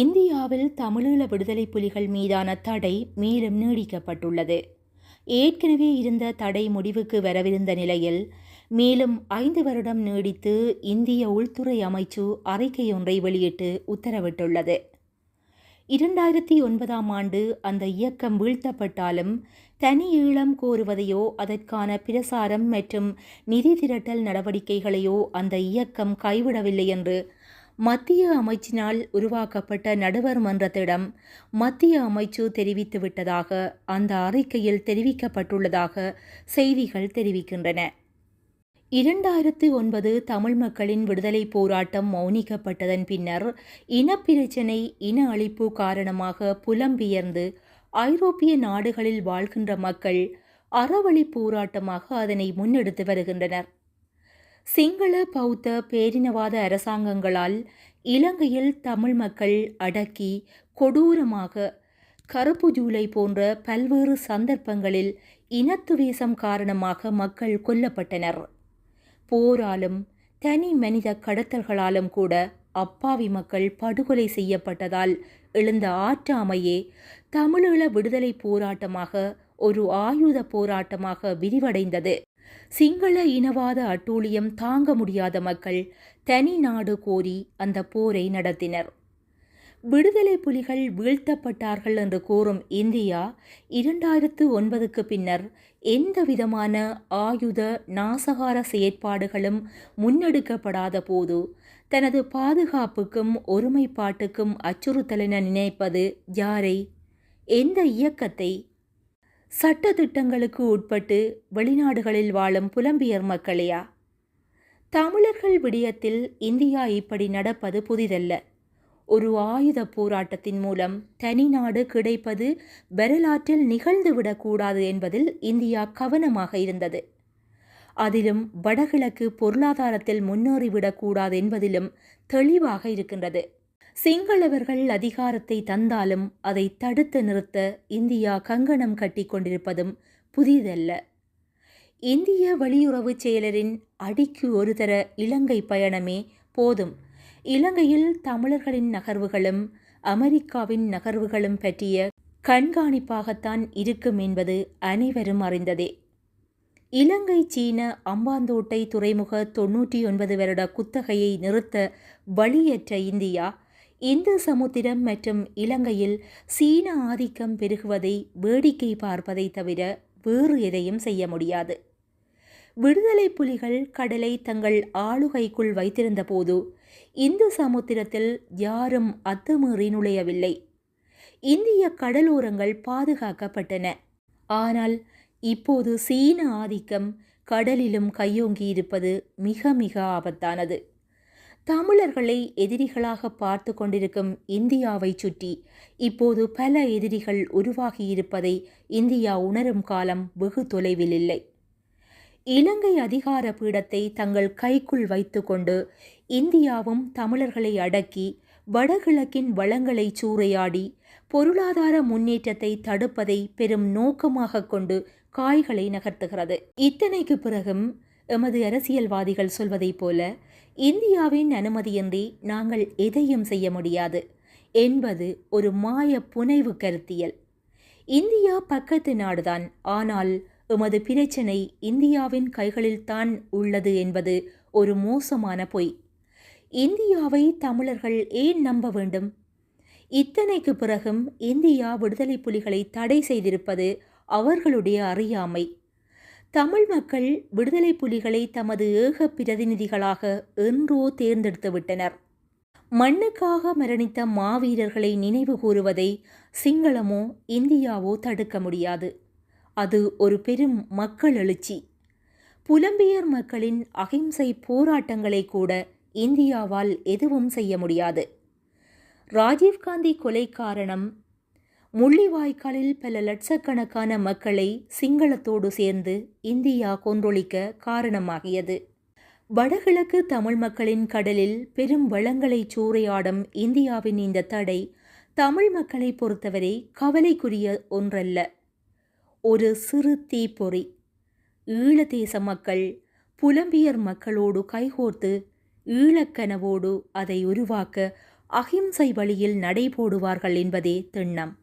இந்தியாவில் தமிழீழ விடுதலை புலிகள் மீதான தடை மேலும் நீடிக்கப்பட்டுள்ளது. ஏற்கனவே இருந்த தடை முடிவுக்கு வரவிருந்த நிலையில் மேலும் ஐந்து வருடம் நீடித்து இந்திய உள்துறை அமைச்சு அறிக்கையொன்றை வெளியிட்டு உத்தரவிட்டுள்ளது. இரண்டாயிரத்தி ஒன்பதாம் ஆண்டு அந்த இயக்கம் வீழ்த்தப்பட்டாலும் தனி ஈழம் கோருவதையோ அதற்கான பிரசாரம் மற்றும் நிதி திரட்டல் நடவடிக்கைகளையோ அந்த இயக்கம் கைவிடவில்லை என்று மத்திய அமைச்சினால் உருவாக்கப்பட்ட நடுவர் மன்றத்திடம் மத்திய அமைச்சு தெரிவித்துவிட்டதாக அந்த அறிக்கையில் தெரிவிக்கப்பட்டுள்ளதாக செய்திகள் தெரிவிக்கின்றன. இரண்டாயிரத்து ஒன்பது தமிழ் மக்களின் விடுதலை போராட்டம் மௌனிக்கப்பட்டதன் பின்னர் இனப்பிரச்சினை இன அழிப்பு காரணமாக புலம்பெயர்ந்து ஐரோப்பிய நாடுகளில் வாழ்கின்ற மக்கள் அறவழி போராட்டமாக அதனை முன்னெடுத்து வருகின்றனர். சிங்கள பௌத்த பேரினவாத அரசாங்கங்களால் இலங்கையில் தமிழ் மக்கள் அடக்கி கொடூரமாக கருப்பு ஜூலை போன்ற பல்வேறு சந்தர்ப்பங்களில் இனத்துவேசம் காரணமாக மக்கள் கொல்லப்பட்டனர். போராலும் தனி மனித கடத்தல்களாலும் கூட அப்பாவி மக்கள் படுகொலை செய்யப்பட்டதால் எழுந்த ஆற்றாமையே தமிழீழ விடுதலை போராட்டமாக ஒரு ஆயுத போராட்டமாக விரிவடைந்தது. சிங்கள இனவாத அட்டூழியம் தாங்க முடியாத மக்கள் தனி நாடு கோரி அந்த போரை நடத்தினர். விடுதலை புலிகள் வீழ்த்தப்பட்டார்கள் என்று கூறும் இந்தியா இரண்டாயிரத்து ஒன்பதுக்கு பின்னர் எந்த விதமான ஆயுத நாசகார செயற்பாடுகளும் முன்னெடுக்கப்படாத போது தனது பாதுகாப்புக்கும் ஒருமைப்பாட்டுக்கும் அச்சுறுத்தலென நினைப்பது யாரை? எந்த இயக்கத்தை சட்ட திட்டங்களுக்கு உட்பட்டு வெளிநாடுகளில் வாழும் புலம்பியர் மக்களையா தமிழர்கள் விடயத்தில் இந்தியா இப்படி நடப்பது புதிதல்ல. ஒரு ஆயுத போராட்டத்தின் மூலம் தனி நாடு கிடைப்பது வரலாற்றில் நிகழ்ந்துவிடக்கூடாது என்பதில் இந்தியா கவனமாக இருந்தது. அதிலும் வடகிழக்கு பொருளாதாரத்தில் முன்னேறிவிடக்கூடாது என்பதிலும் தெளிவாக இருக்கின்றது. சிங்களவர்கள் அதிகாரத்தை தந்தாலும் அதை தடுத்து நிறுத்த இந்தியா கங்கணம் கட்டி கொண்டிருப்பதும் புதிதல்ல. இந்திய வெளியுறவு செயலரின் அடிக்கு ஒரு தர இலங்கை பயணமே போதும். இலங்கையில் தமிழர்களின் நகர்வுகளும் அமெரிக்காவின் நகர்வுகளும் பற்றிய கண்காணிப்பாகத்தான் இருக்கும் என்பது அனைவரும் அறிந்ததே. இலங்கை சீன அம்பாந்தோட்டை துறைமுக தொன்னூற்றி ஒன்பது வருட குத்தகையை நிறுத்த வழியற்ற இந்தியா இந்து சமுத்திரம் மற்றும் இலங்கையில் சீன ஆதிக்கம் பெருகுவதை வேடிக்கை பார்ப்பதை தவிர வேறு எதையும் செய்ய முடியாது. விடுதலை புலிகள் கடலை தங்கள் ஆளுகைக்குள் வைத்திருந்த போது இந்து சமுத்திரத்தில் யாரும் அத்துமீறி நுழையவில்லை. இந்திய கடலோரங்கள் பாதுகாக்கப்பட்டன. ஆனால் இப்போது சீன ஆதிக்கம் கடலிலும் கையோங்கி இருப்பது மிக மிக ஆபத்தானது. தமிழர்களை எதிரிகளாக பார்த்து கொண்டிருக்கும் இந்தியாவை சுற்றி இப்போது பல எதிரிகள் உருவாகியிருப்பதை இந்தியா உணரும் காலம் வெகு தொலைவில் இல்லை. இலங்கை அதிகார பீடத்தை தங்கள் கைக்குள் வைத்துக்கொண்டு இந்தியாவும் தமிழர்களை அடக்கி வடகிழக்கின் வளங்களை சூறையாடி பொருளாதார முன்னேற்றத்தை தடுப்பதை பெரும் நோக்கமாக கொண்டு காய்களை நகர்த்துகிறது. இத்தனைக்கு பிறகும் எமது அரசியல்வாதிகள் சொல்வதைப் போல இந்தியாவின் அனுமதியின்றி நாங்கள் எதையும் செய்ய முடியாது என்பது ஒரு மாய புனைவு கருத்தியல். இந்தியா பக்கத்து நாடுதான் ஆனால் எமது பிரச்சனை இந்தியாவின் கைகளில்தான் உள்ளது என்பது ஒரு மோசமான பொய். இந்தியாவை தமிழர்கள் ஏன் நம்ப வேண்டும்? இத்தனைக்கு பிறகும் இந்தியா விடுதலை புலிகளை தடை செய்திருப்பது அவர்களுடைய அறியாமை. தமிழ் மக்கள் விடுதலை புலிகளை தமது ஏக பிரதிநிதிகளாக என்றோ தேர்ந்தெடுத்து விட்டனர். மண்ணுக்காக மரணித்த மாவீரர்களை நினைவு கூறுவதை சிங்களமோ இந்தியாவோ தடுக்க முடியாது. அது ஒரு பெரும் மக்கள் எழுச்சி. புலம்பியர் மக்களின் அகிம்சை போராட்டங்களை கூட இந்தியாவால் எதுவும் செய்ய முடியாது. ராஜீவ்காந்தி கொலை காரணம் முள்ளிவாய்க்காலில் பல லட்சக்கணக்கான மக்களை சிங்களத்தோடு சேர்ந்து இந்தியா கொன்றொழிக்க காரணமாகியது. வடகிழக்கு தமிழ் மக்களின் கடலில் பெரும் வளங்களை சூறையாடும் இந்தியாவின் இந்த தடை தமிழ் மக்களை பொறுத்தவரை கவலைக்குரிய ஒன்றல்ல. ஒரு சிறு தீப்பொறி ஈழதேச மக்கள் புலம்பியர் மக்களோடு கைகோர்த்து ஈழக்கனவோடு அதை உருவாக்க அகிம்சை வழியில் நடைபோடுவார்கள் என்பதே திண்ணம்.